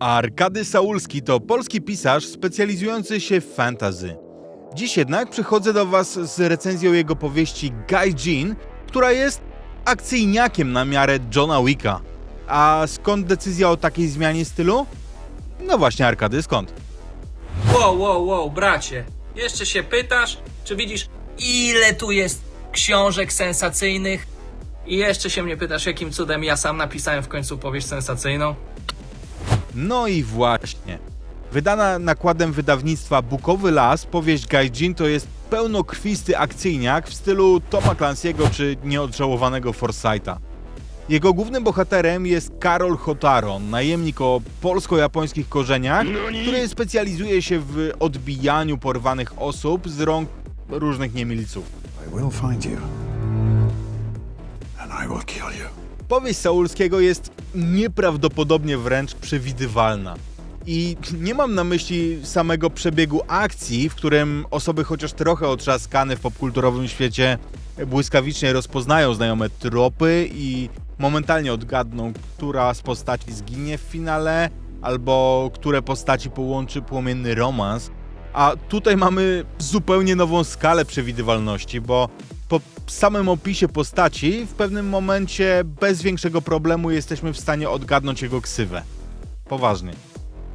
Arkady Saulski to polski pisarz specjalizujący się w fantasy. Dziś jednak przychodzę do Was z recenzją jego powieści Jean, która jest akcyjniakiem na miarę Johna Wicka. A skąd decyzja o takiej zmianie stylu? No właśnie, Arkady, skąd? Wow, wow, wow, bracie. Jeszcze się pytasz, czy widzisz, ile tu jest książek sensacyjnych? I jeszcze się mnie pytasz, jakim cudem ja sam napisałem w końcu powieść sensacyjną? No i właśnie. Wydana nakładem wydawnictwa Bukowy Las, powieść Jean to jest pełnokrwisty akcyjniak w stylu Toma Clancy'ego czy nieodżałowanego Forsyta. Jego głównym bohaterem jest Karol Hotaro, najemnik o polsko-japońskich korzeniach, który specjalizuje się w odbijaniu porwanych osób z rąk różnych niemilców. I will find you. And I will kill you. Powieść Saulskiego jest nieprawdopodobnie wręcz przewidywalna. I nie mam na myśli samego przebiegu akcji, w którym osoby chociaż trochę otrzaskane w popkulturowym świecie błyskawicznie rozpoznają znajome tropy i momentalnie odgadną, która z postaci zginie w finale, albo które postaci połączy płomienny romans. A tutaj mamy zupełnie nową skalę przewidywalności, bo po samym opisie postaci w pewnym momencie bez większego problemu jesteśmy w stanie odgadnąć jego ksywę. Poważnie.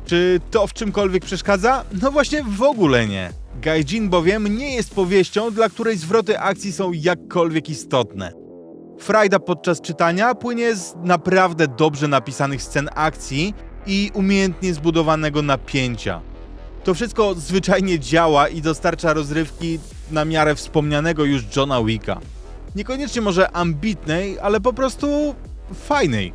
Czy to w czymkolwiek przeszkadza? No właśnie w ogóle nie. Gaijin bowiem nie jest powieścią, dla której zwroty akcji są jakkolwiek istotne. Frajda podczas czytania płynie z naprawdę dobrze napisanych scen akcji i umiejętnie zbudowanego napięcia. To wszystko zwyczajnie działa i dostarcza rozrywki na miarę wspomnianego już Johna Wicka. Niekoniecznie może ambitnej, ale po prostu fajnej.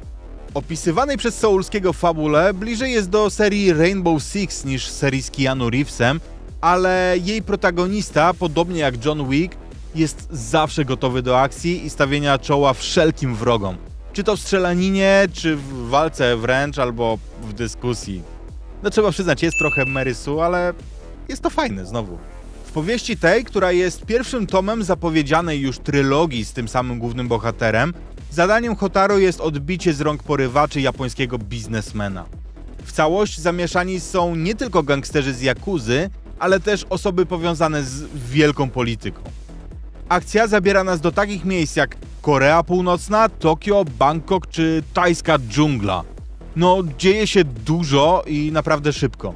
Opisywanej przez Soulskiego fabule bliżej jest do serii Rainbow Six niż serii z Keanu Reevesem, ale jej protagonista, podobnie jak John Wick, jest zawsze gotowy do akcji i stawienia czoła wszelkim wrogom. Czy to w strzelaninie, czy w walce wręcz, albo w dyskusji. No trzeba przyznać, jest trochę Merysu, ale jest to fajne znowu. W powieści tej, która jest pierwszym tomem zapowiedzianej już trylogii z tym samym głównym bohaterem, zadaniem Hotaro jest odbicie z rąk porywaczy japońskiego biznesmena. W całość zamieszani są nie tylko gangsterzy z Jakuzy, ale też osoby powiązane z wielką polityką. Akcja zabiera nas do takich miejsc jak Korea Północna, Tokio, Bangkok czy tajska dżungla. No, dzieje się dużo i naprawdę szybko.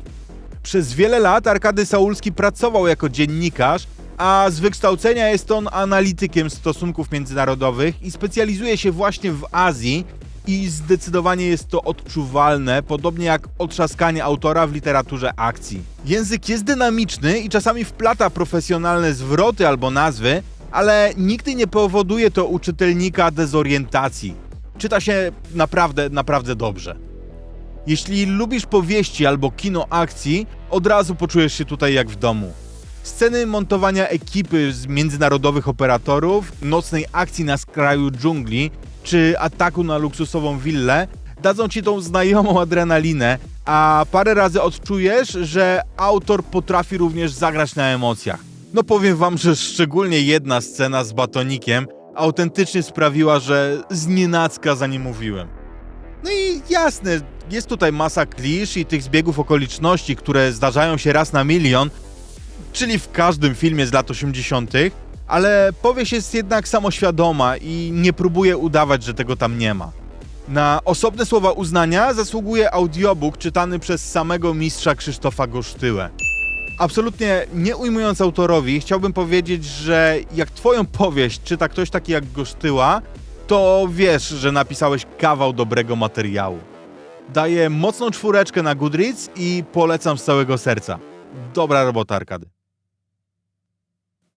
Przez wiele lat Arkady Saulski pracował jako dziennikarz, a z wykształcenia jest on analitykiem stosunków międzynarodowych i specjalizuje się właśnie w Azji i zdecydowanie jest to odczuwalne, podobnie jak otrzaskanie autora w literaturze akcji. Język jest dynamiczny i czasami wplata profesjonalne zwroty albo nazwy, ale nigdy nie powoduje to u czytelnika dezorientacji. Czyta się naprawdę, naprawdę dobrze. Jeśli lubisz powieści albo kino akcji, od razu poczujesz się tutaj jak w domu. Sceny montowania ekipy z międzynarodowych operatorów, nocnej akcji na skraju dżungli czy ataku na luksusową willę dadzą ci tą znajomą adrenalinę, a parę razy odczujesz, że autor potrafi również zagrać na emocjach. No powiem wam, że szczególnie jedna scena z batonikiem autentycznie sprawiła, że znienacka za nim mówiłem. No i jasne, jest tutaj masa klisz i tych zbiegów okoliczności, które zdarzają się raz na milion, czyli w każdym filmie z lat 80., ale powieść jest jednak samoświadoma i nie próbuje udawać, że tego tam nie ma. Na osobne słowa uznania zasługuje audiobook czytany przez samego mistrza Krzysztofa Gosztyłę. Absolutnie nie ujmując autorowi, chciałbym powiedzieć, że jak twoją powieść czyta ktoś taki jak Gosztyła, to wiesz, że napisałeś kawał dobrego materiału. Daję mocną czwóreczkę na Goodreads i polecam z całego serca. Dobra robota, Arkady.